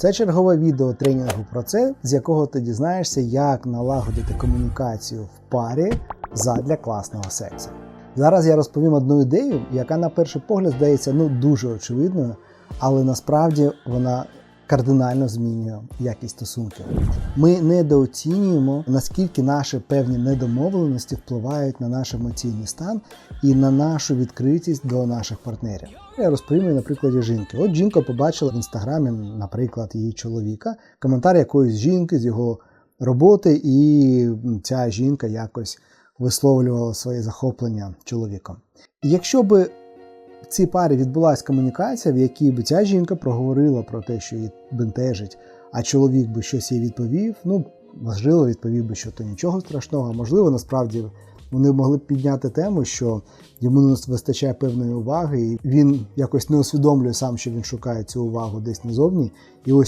Це чергове відео тренінгу про це, з якого ти дізнаєшся, як налагодити комунікацію в парі задля класного сексу. Зараз я розповім одну ідею, яка на перший погляд здається ну дуже очевидною, але насправді вона кардинально змінює якість стосунків. Ми недооцінюємо, наскільки наші певні недомовленості впливають на наш емоційний стан і на нашу відкритість до наших партнерів. Я розповім на прикладі жінки. От жінка побачила в інстаграмі, наприклад, її чоловіка, коментар якоїсь жінки з його роботи, і ця жінка якось висловлювала своє захоплення чоловіком. Якщо би цій парі відбулася комунікація, в якій би ця жінка проговорила про те, що її бентежить, а чоловік би щось їй відповів, ну, можливо, відповів би, що то нічого страшного, а можливо, насправді вони могли б підняти тему, що йому не вистачає певної уваги, і він якось не усвідомлює сам, що він шукає цю увагу десь назовні. І ось